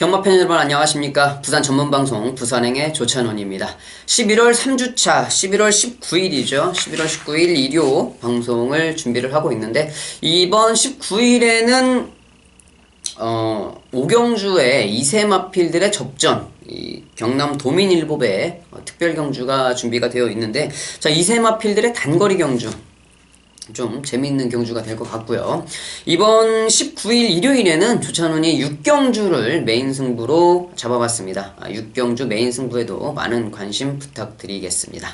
경마팬 여러분 안녕하십니까? 부산 전문방송 부산행의 조찬원입니다. 11월 3주차 11월 19일이죠. 11월 19일 일요 방송을 준비를 하고 있는데 이번 19일에는 어, 오경주의 이세마필들의 접전 이 경남 도민일보배 어, 특별 경주가 준비가 되어 있는데 자 이세마필들의 단거리 경주 좀 재미있는 경주가 될 것 같고요. 이번 19일 일요일에는 조찬훈이 6경주를 메인 승부로 잡아봤습니다. 아, 6경주 메인 승부에도 많은 관심 부탁드리겠습니다.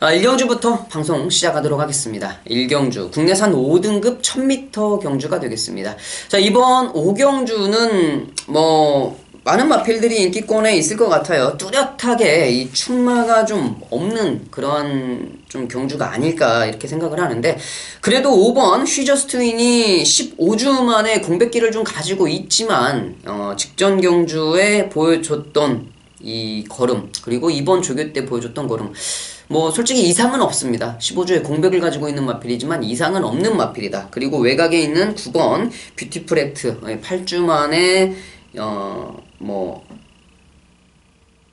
아, 1경주부터 방송 시작하도록 하겠습니다. 1경주 국내산 5등급 1000m 경주가 되겠습니다. 자 이번 5경주는 뭐 많은 마필들이 인기권에 있을 것 같아요. 뚜렷하게 이 충마가 좀 없는 그런 좀 경주가 아닐까 이렇게 생각을 하는데 그래도 5번 휘저스트윈이 15주 만에 공백기를 좀 가지고 있지만 어, 직전 경주에 보여줬던 이 걸음 그리고 이번 조교 때 보여줬던 걸음 뭐 솔직히 이상은 없습니다. 15주에 공백을 가지고 있는 마필이지만 이상은 없는 마필이다. 그리고 외곽에 있는 9번 뷰티풀 액트 8주 만에 어뭐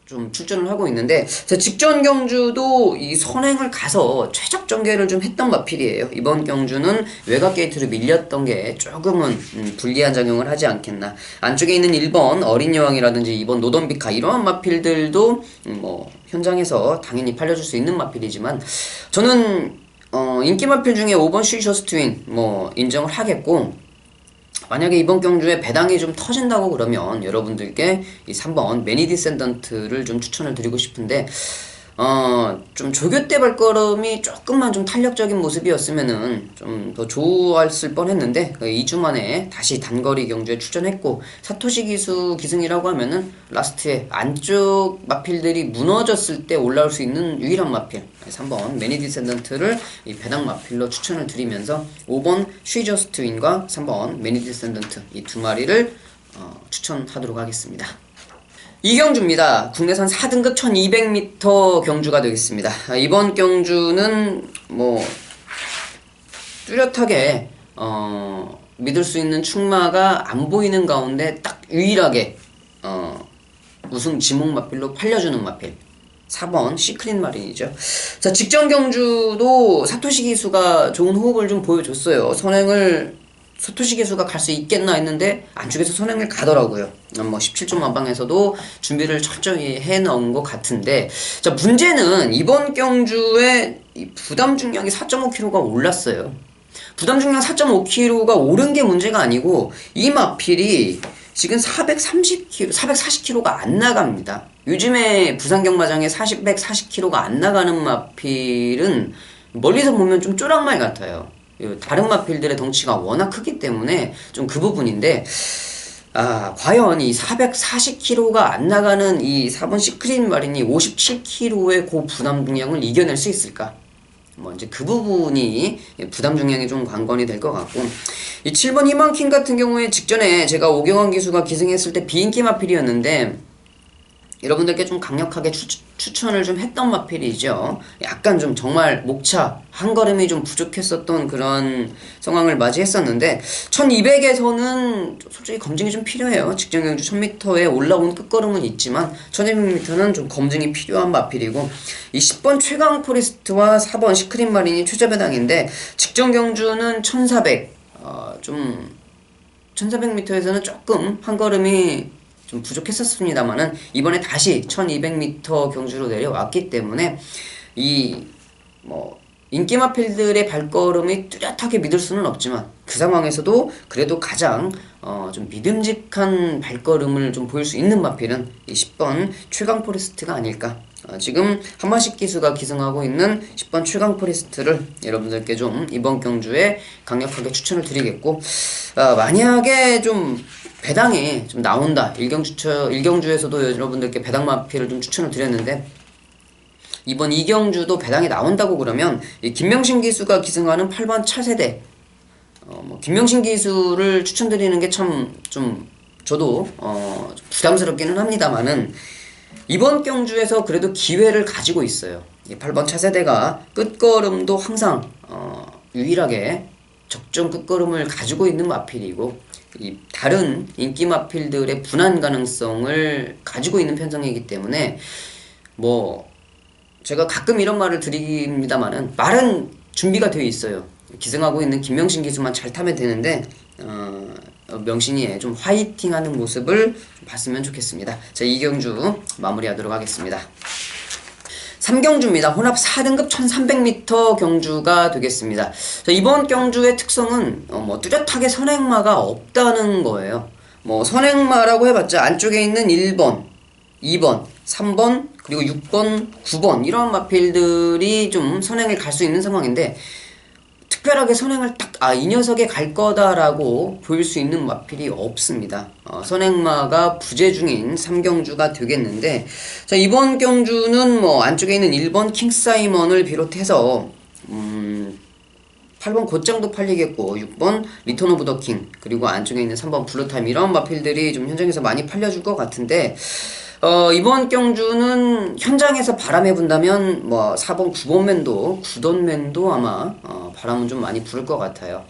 좀 출전을 하고 있는데 자, 직전 경주도 이 선행을 가서 최적 전개를 좀 했던 마필이에요. 이번 경주는 외곽 게이트로 밀렸던 게 조금은 음, 불리한 작용을 하지 않겠나. 안쪽에 있는 1번 어린 여왕이라든지 2번 노던비카 이러한 마필들도 음, 뭐 현장에서 당연히 팔려줄 수 있는 마필이지만 저는 어, 인기 마필 중에 5번 슈이셔스 트윈 뭐 인정을 하겠고 만약에 이번 경주에 배당이 좀 터진다고 그러면 여러분들께 이 3번 매니 디센던트를 좀 추천을 드리고 싶은데 어, 좀 조교 때 발걸음이 조금만 좀 탄력적인 모습이었으면은 좀 더 좋았을 뻔 했는데, 2주 그 만에 다시 단거리 경주에 출전했고, 사토시 기수 기승이라고 하면은 라스트에 안쪽 마필들이 무너졌을 때 올라올 수 있는 유일한 마필. 3번 매니 디센던트를 이 배당 마필로 추천을 드리면서 5번 쉬저스트윈과 3번 매니 디센던트 이 두 마리를 어, 추천하도록 하겠습니다. 이경주입니다. 국내산 4등급 1200m 경주가 되겠습니다. 이번 경주는 뭐 뚜렷하게 어, 믿을 수 있는 충마가 안 보이는 가운데 딱 유일하게 어, 우승 지목 마필로 팔려주는 마필 4번 시크릿 마린이죠. 자 직전 경주도 사토시 기수가 좋은 호흡을 좀 보여줬어요. 선행을 소토시 개수가 갈 수 있겠나 했는데 안쪽에서 선행을 가더라고요. 뭐 17점 만방에서도 준비를 철저히 해 놓은 것 같은데 자 문제는 이번 경주에 부담 중량이 4.5kg가 올랐어요. 부담 중량 4.5kg가 오른 게 문제가 아니고 이 마필이 지금 430kg, 440kg가 안 나갑니다. 요즘에 부산 경마장에 40, 140kg가 안 나가는 마필은 멀리서 보면 좀 쪼랑말 같아요. 다른 마필들의 덩치가 워낙 크기 때문에 좀 그 부분인데 아, 과연 이 440kg가 안 나가는 이 4번 시크릿 마린이 57kg의 고 부담 중량을 이겨낼 수 있을까? 뭐 이제 그 부분이 부담 중량이 좀 관건이 될 것 같고 이 7번 희망킹 같은 경우에 직전에 제가 오경환 기수가 기승했을 때 비인기 마필이었는데 여러분들께 좀 강력하게 추, 추천을 좀 했던 마필이죠. 약간 좀 정말 목차 한 걸음이 좀 부족했었던 그런 상황을 맞이했었는데 1200에서는 솔직히 검증이 좀 필요해요. 직전 경주 1000m에 올라온 끝걸음은 있지만 1200m는 좀 검증이 필요한 마필이고 이 10번 최강 포리스트와 4번 시크릿 마린이 최저 배당인데 직전 경주는 1400 어, 좀 1400m에서는 조금 한 걸음이 좀 부족했었습니다만은 이번에 다시 1200m 경주로 내려왔기 때문에 이 뭐 인기마필들의 발걸음이 뚜렷하게 믿을 수는 없지만 그 상황에서도 그래도 가장 어 좀 믿음직한 발걸음을 좀 보일 수 있는 마필은 이 10번 최강 포레스트가 아닐까. 어 지금 한마식 기수가 기승하고 있는 10번 최강 포레스트를 여러분들께 좀 이번 경주에 강력하게 추천을 드리겠고 어 만약에 좀 배당이 좀 나온다. 일경주처 일경주에서도 여러분들께 배당 마피를 좀 추천을 드렸는데 이번 이경주도 배당이 나온다고 그러면 김명신 기수가 기승하는 8번 차세대 어, 뭐 김명신 기수를 추천드리는 게 참 좀 저도 어, 부담스럽기는 합니다만은 이번 경주에서 그래도 기회를 가지고 있어요. 8번 차세대가 끝걸음도 항상 어, 유일하게 적정 끝걸음을 가지고 있는 마필이고 이 다른 인기 마필들의 분한 가능성을 가지고 있는 편성이기 때문에 뭐 제가 가끔 이런 말을 드립니다만은 말은 준비가 되어 있어요. 기승하고 있는 김명신 기수만 잘 타면 되는데 어, 명신이의 좀 화이팅하는 모습을 좀 봤으면 좋겠습니다. 자 이경주 마무리하도록 하겠습니다. 3경주입니다. 혼합 4등급 1300m 경주가 되겠습니다. 자, 이번 경주의 특성은 어, 뭐 뚜렷하게 선행마가 없다는 거예요. 뭐 선행마라고 해봤자 안쪽에 있는 1번, 2번, 3번, 그리고 6번, 9번 이런 마필들이 좀 선행을 갈 수 있는 상황인데 특별하게 선행을 딱, 아, 이 녀석에 갈 거다라고 보일 수 있는 마필이 없습니다. 어, 선행마가 부재 중인 3경주가 되겠는데, 자, 이번 경주는 뭐, 안쪽에 있는 1번 킹사이먼을 비롯해서, 음, 8번 곧장도 팔리겠고 6번 리턴 오브 더 킹 그리고 안쪽에 있는 3번 블루타임 이런 마필들이 좀 현장에서 많이 팔려줄 것 같은데 어, 이번 경주는 현장에서 바람이 분다면 뭐 4번 9번맨도 9돈맨도 아마 어, 바람은 좀 많이 불것 같아요.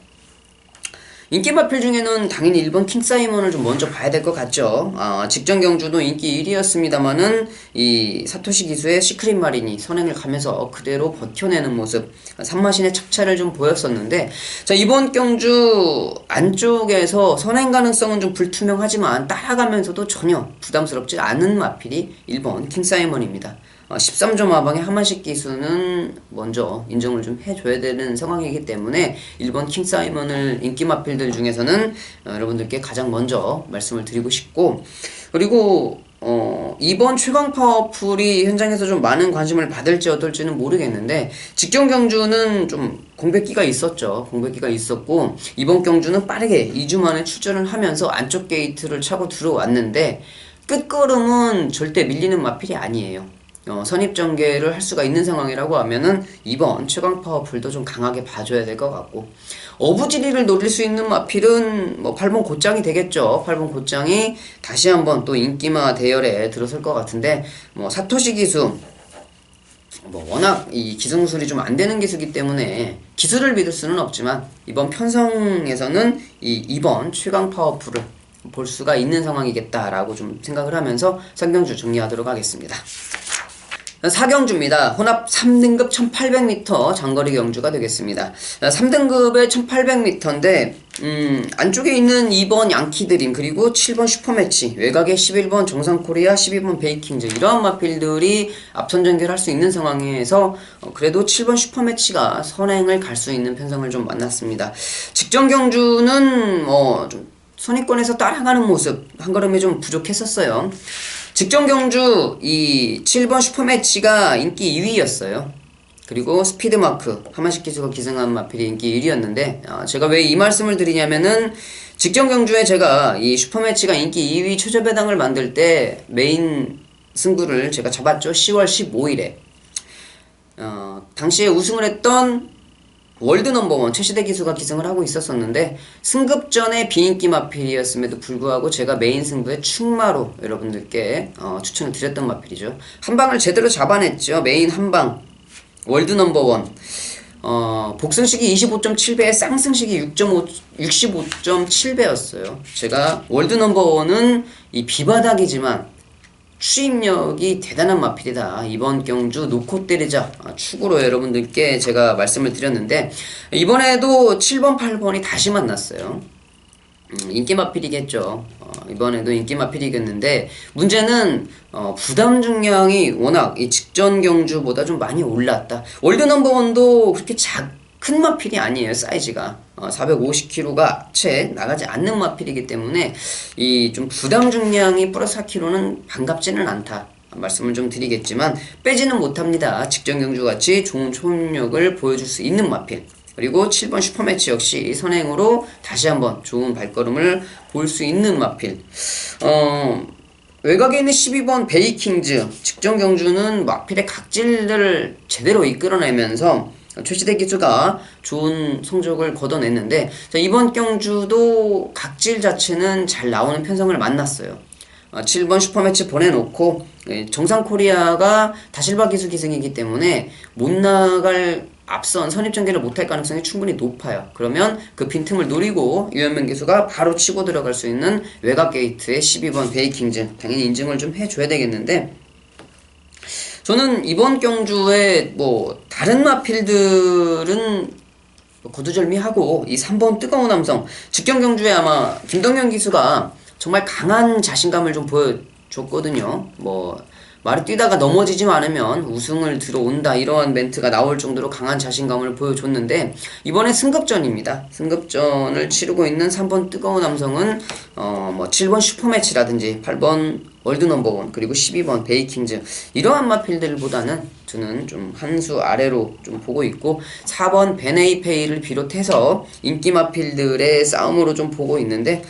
인기 마필 중에는 당연히 1번 킹사이먼을 좀 먼저 봐야 될 것 같죠. 어, 직전 경주도 인기 1위였습니다만은 이 사토시 기수의 시크릿 마린이 선행을 가면서 그대로 버텨내는 모습, 산마신의 착차를 좀 보였었는데, 자, 이번 경주 안쪽에서 선행 가능성은 좀 불투명하지만 따라가면서도 전혀 부담스럽지 않은 마필이 1번 킹사이먼입니다. 13점 어, 하방의 하만식 기수는 먼저 인정을 좀 해줘야 되는 상황이기 때문에 1번 킹사이먼을 인기 마필들 중에서는 어, 여러분들께 가장 먼저 말씀을 드리고 싶고 그리고 어, 이번 최강 파워풀이 현장에서 좀 많은 관심을 받을지 어떨지는 모르겠는데 직전 경주는 좀 공백기가 있었죠. 공백기가 있었고 이번 경주는 빠르게 2주 만에 출전을 하면서 안쪽 게이트를 차고 들어왔는데 끝걸음은 절대 밀리는 마필이 아니에요. 어, 선입 전개를 할 수가 있는 상황이라고 하면은 이번 최강 파워풀도 좀 강하게 봐줘야 될 것 같고 어부지리를 노릴 수 있는 마필은 뭐 8번 곧장이 되겠죠. 8번 곧장이 다시 한번 또 인기마 대열에 들어설 것 같은데 뭐 사토시 기수 뭐 워낙 이 기승술이 좀 안 되는 기수기 때문에 기술을 믿을 수는 없지만 이번 편성에서는 이 2번 최강 파워풀을 볼 수가 있는 상황이겠다라고 좀 생각을 하면서 상경주 정리하도록 하겠습니다. 4경주입니다. 혼합 3등급 1800m 장거리 경주가 되겠습니다. 3등급의 1800m인데 음, 안쪽에 있는 2번 양키드림 그리고 7번 슈퍼매치 외곽에 11번 정상코리아 12번 베이킹즈 이러한 마필들이 앞선 전개를 할수 있는 상황에서 어, 그래도 7번 슈퍼매치가 선행을 갈 수 있는 편성을 좀 만났습니다. 직전 경주는 뭐좀 선입권에서 따라가는 모습 한 걸음이 좀 부족했었어요. 직전 경주 이 7번 슈퍼매치가 인기 2위였어요. 그리고 스피드마크 하만식 기수가 기승한 마필이 인기 1위였는데 어, 제가 왜 이 말씀을 드리냐면은 직전 경주에 제가 이 슈퍼매치가 인기 2위 최저배당을 만들 때 메인 승부를 제가 잡았죠. 10월 15일에 어, 당시에 우승을 했던 월드 넘버원 최시대 기수가 기승을 하고 있었었는데 승급전에 비인기 마필이었음에도 불구하고 제가 메인 승부에 충마로 여러분들께 어, 추천을 드렸던 마필이죠. 한 방을 제대로 잡아냈죠. 메인 한 방. 월드 넘버원. 어, 복승식이 25.7배에 쌍승식이 6.5, 65.7배였어요. 제가 월드 넘버원은 이 비바닥이지만 추임력이 대단한 마필이다. 이번 경주 놓고 때리자. 아, 축으로 여러분들께 제가 말씀을 드렸는데, 이번에도 7번, 8번이 다시 만났어요. 음, 인기 마필이겠죠. 어, 이번에도 인기 마필이겠는데, 문제는, 어, 부담 중량이 워낙 이 직전 경주보다 좀 많이 올랐다. 월드 넘버원도 그렇게 작, 큰 마필이 아니에요 사이즈가 어, 450kg가 채 나가지 않는 마필이기 때문에 이 좀 부담 중량이 플러스 4kg는 반갑지는 않다. 말씀을 좀 드리겠지만 빼지는 못합니다. 직전 경주 같이 좋은 초능력을 보여줄 수 있는 마필. 그리고 7번 슈퍼매치 역시 선행으로 다시 한번 좋은 발걸음을 볼 수 있는 마필. 어, 외곽에 있는 12번 베이킹즈. 직전 경주는 마필의 각질들을 제대로 이끌어내면서 최시대 기수가 좋은 성적을 거둬냈는데 자, 이번 경주도 각질 자체는 잘 나오는 편성을 만났어요. 어, 7번 슈퍼매치 보내놓고 예, 정상 코리아가 다실바 기수 기승이기 때문에 못 나갈 앞선 선입전개를 못할 가능성이 충분히 높아요. 그러면 그 빈틈을 노리고 유현명 기수가 바로 치고 들어갈 수 있는 외곽 게이트의 12번 베이킹즈 당연히 인증을 좀 해줘야 되겠는데 저는 이번 경주에 뭐 다른 마필들은 고두절미하고 이 3번 뜨거운 함성 직경 경주에 아마 김동현 기수가 정말 강한 자신감을 좀 보여줬거든요. 뭐 말이 뛰다가 넘어지지 않으면 우승을 들어온다 이러한 멘트가 나올 정도로 강한 자신감을 보여줬는데 이번에 승급전입니다. 승급전을 치르고 있는 3번 뜨거운 남성은 어 뭐 7번 슈퍼매치라든지 8번 월드 넘버원 그리고 12번 베이킹즈 이러한 마필들보다는 저는 좀 한 수 아래로 좀 보고 있고 4번 베네이페이를 비롯해서 인기 마필들의 싸움으로 좀 보고 있는데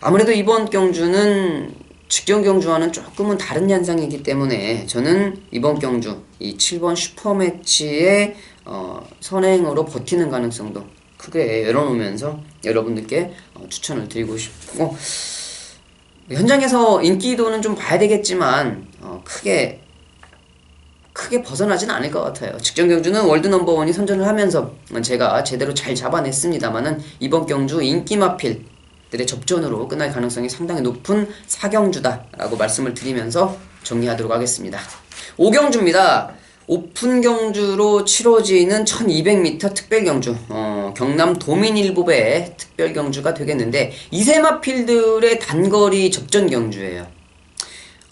아무래도 이번 경주는 직경 경주와는 조금은 다른 현상이기 때문에 저는 이번 경주 이 7번 슈퍼매치의 어, 선행으로 버티는 가능성도 크게 열어놓으면서 여러분들께 어, 추천을 드리고 싶고 현장에서 인기도는 좀 봐야 되겠지만 어, 크게 크게 벗어나진 않을 것 같아요. 직전 경주는 월드 넘버원이 선전을 하면서 제가 제대로 잘 잡아냈습니다만은 이번 경주 인기 마필 들의 접전으로 끝날 가능성이 상당히 높은 사경주다라고 말씀을 드리면서 정리하도록 하겠습니다. 5경주입니다. 오픈 경주로 치러지는 1200m 특별 경주, 어, 경남 도민일보배 특별 경주가 되겠는데, 이세마필들의 단거리 접전 경주예요.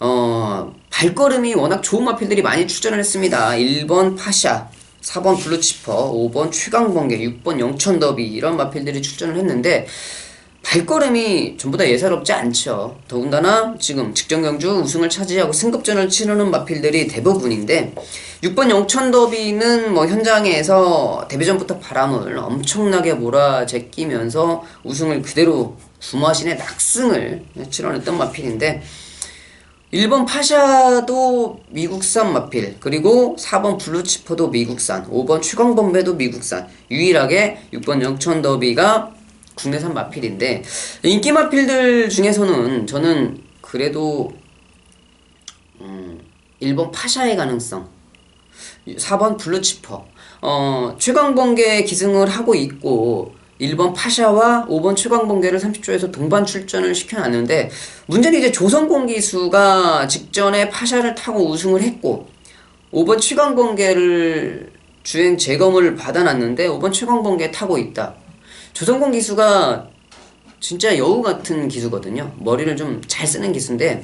어, 발걸음이 워낙 좋은 마필들이 많이 출전을 했습니다. 1번 파샤, 4번 블루치퍼, 5번 최강번개, 6번 영천더비 이런 마필들이 출전을 했는데, 발걸음이 전부 다 예사롭지 않죠. 더군다나 지금 직전 경주 우승을 차지하고 승급전을 치르는 마필들이 대부분인데 6번 영천 더비는 뭐 현장에서 데뷔전부터 바람을 엄청나게 몰아제끼면서 우승을 그대로 구마신의 낙승을 치러냈던 마필인데 1번 파샤도 미국산 마필, 그리고 4번 블루치퍼도 미국산, 5번 최광범배도 미국산, 유일하게 6번 영천 더비가 국내산 마필인데 인기 마필들 중에서는 저는 그래도 음, 1번 파샤의 가능성 4번 블루치퍼 어, 최강번개 기승을 하고 있고 1번 파샤와 5번 최강번개를 30조에서 동반 출전을 시켜놨는데 문제는 이제 조선공 기수가 직전에 파샤를 타고 우승을 했고 5번 최강번개를 주행 재검을 받아놨는데 5번 최강번개 타고 있다. 조성공 기수가 진짜 여우 같은 기수거든요. 머리를 좀 잘 쓰는 기수인데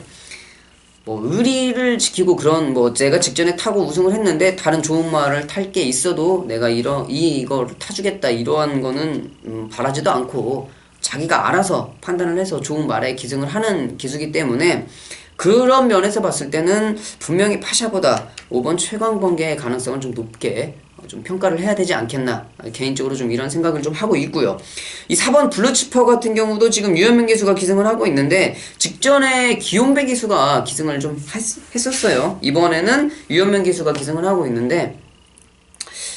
뭐 의리를 지키고 그런 뭐 제가 직전에 타고 우승을 했는데 다른 좋은 말을 탈 게 있어도 내가 이러 이 이걸 타주겠다 이러한 거는 음, 바라지도 않고 자기가 알아서 판단을 해서 좋은 말에 기승을 하는 기수기 때문에 그런 면에서 봤을 때는 분명히 파샤보다 5번 최강번개의 가능성은 좀 높게 좀 평가를 해야 되지 않겠나 개인적으로 좀 이런 생각을 좀 하고 있고요. 이 4번 블루치퍼 같은 경우도 지금 유현명 기수가 기승을 하고 있는데 직전에 기욤배 기수가 기승을 좀 했, 었어요 이번에는 유현명 기수가 기승을 하고 있는데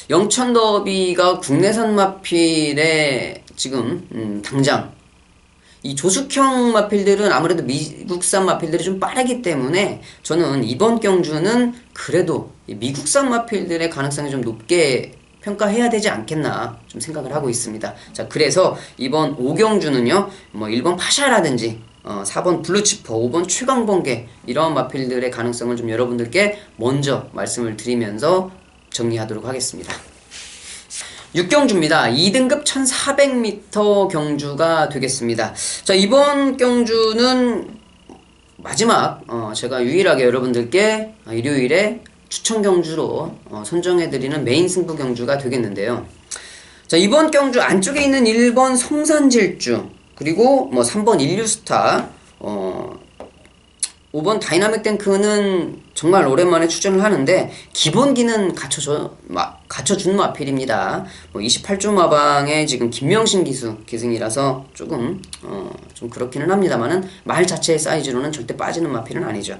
영천 더비가 국내산 마필에 지금 음, 당장 이 조숙형 마필들은 아무래도 미국산 마필들이 좀 빠르기 때문에 저는 이번 경주는 그래도 미국산 마필들의 가능성이 좀 높게 평가해야 되지 않겠나 좀 생각을 하고 있습니다. 자, 그래서 이번 5경주는요, 뭐 1번 파샤라든지 어, 4번 블루치퍼, 5번 최강번개 이런 마필들의 가능성을 좀 여러분들께 먼저 말씀을 드리면서 정리하도록 하겠습니다. 6경주입니다. 2등급 1400m 경주가 되겠습니다. 자, 이번 경주는 마지막, 어, 제가 유일하게 여러분들께 일요일에 추천 경주로 어, 선정해드리는 메인 승부 경주가 되겠는데요. 자, 이번 경주 안쪽에 있는 1번 성산질주, 그리고 뭐 3번 인류스타, 어, 5번 다이나믹 탱크는 정말 오랜만에 출전을 하는데 기본기는 갖춰줘 마, 갖춰준 마필입니다. 뭐 28조 마방에 지금 김명신 기수 기승이라서 조금 어, 좀 그렇기는 합니다만은 말 자체의 사이즈로는 절대 빠지는 마필은 아니죠.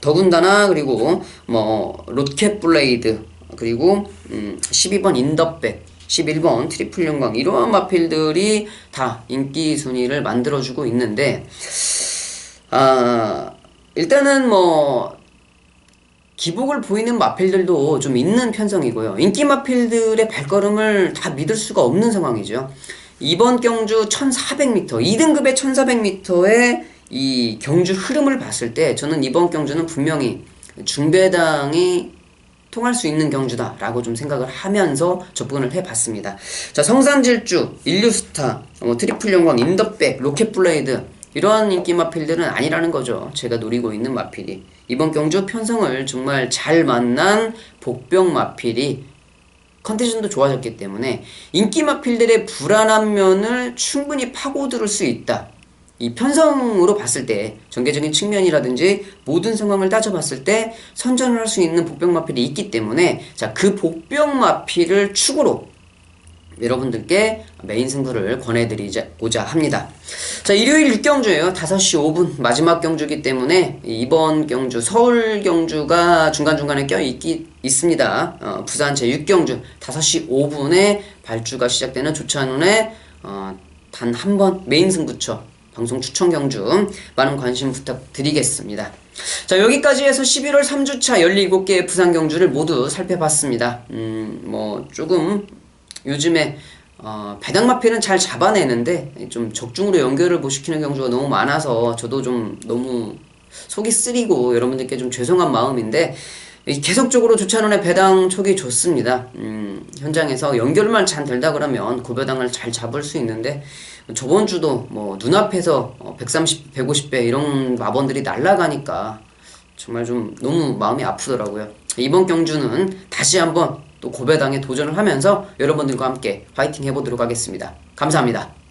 더군다나 그리고 뭐 로켓 블레이드 그리고 음, 12번 인더백 11번 트리플 용광 이러한 마필들이 다 인기 순위를 만들어주고 있는데 아 일단은 뭐 기복을 보이는 마필들도 좀 있는 편성이고요. 인기 마필들의 발걸음을 다 믿을 수가 없는 상황이죠. 이번 경주 1400m, 2등급의 1400m의 이 경주 흐름을 봤을 때 저는 이번 경주는 분명히 중배당이 통할 수 있는 경주다라고 좀 생각을 하면서 접근을 해봤습니다. 자 성산질주, 인류스타, 뭐 트리플 영광, 인더백, 로켓블레이드 이러한 인기 마필들은 아니라는 거죠. 제가 노리고 있는 마필이 이번 경주 편성을 정말 잘 만난 복병 마필이 컨디션도 좋아졌기 때문에 인기 마필들의 불안한 면을 충분히 파고들 수 있다. 이 편성으로 봤을 때 전개적인 측면이라든지 모든 상황을 따져봤을 때 선전을 할 수 있는 복병 마필이 있기 때문에 자 그 복병 마필을 축으로 여러분들께 메인 승부를 권해드리고자 합니다. 자, 일요일 6경주예요. 5시 5분 마지막 경주기 때문에 이번 경주 서울 경주가 중간중간에 껴 있기 있습니다. 어, 부산 제6경주 5시 5분에 발주가 시작되는 조찬훈의 어, 단 한 번 메인 승부처 방송 추천 경주 많은 관심 부탁드리겠습니다. 자 여기까지 해서 11월 3주차 17개의 부산 경주를 모두 살펴봤습니다. 음 뭐 조금 요즘에 어, 배당 마필은 잘 잡아내는데 좀 적중으로 연결을 못 시키는 경주가 너무 많아서 저도 좀 너무 속이 쓰리고 여러분들께 좀 죄송한 마음인데 이 계속적으로 조찬원의 배당 촉이 좋습니다. 음, 현장에서 연결만 잘 된다 그러면 고배당을 잘 잡을 수 있는데 저번 주도 뭐 눈앞에서 어, 130, 150배 이런 마번들이 날아가니까 정말 좀 너무 마음이 아프더라고요. 이번 경주는 다시 한번 또 고배당에 도전을 하면서 여러분들과 함께 파이팅 해보도록 하겠습니다. 감사합니다.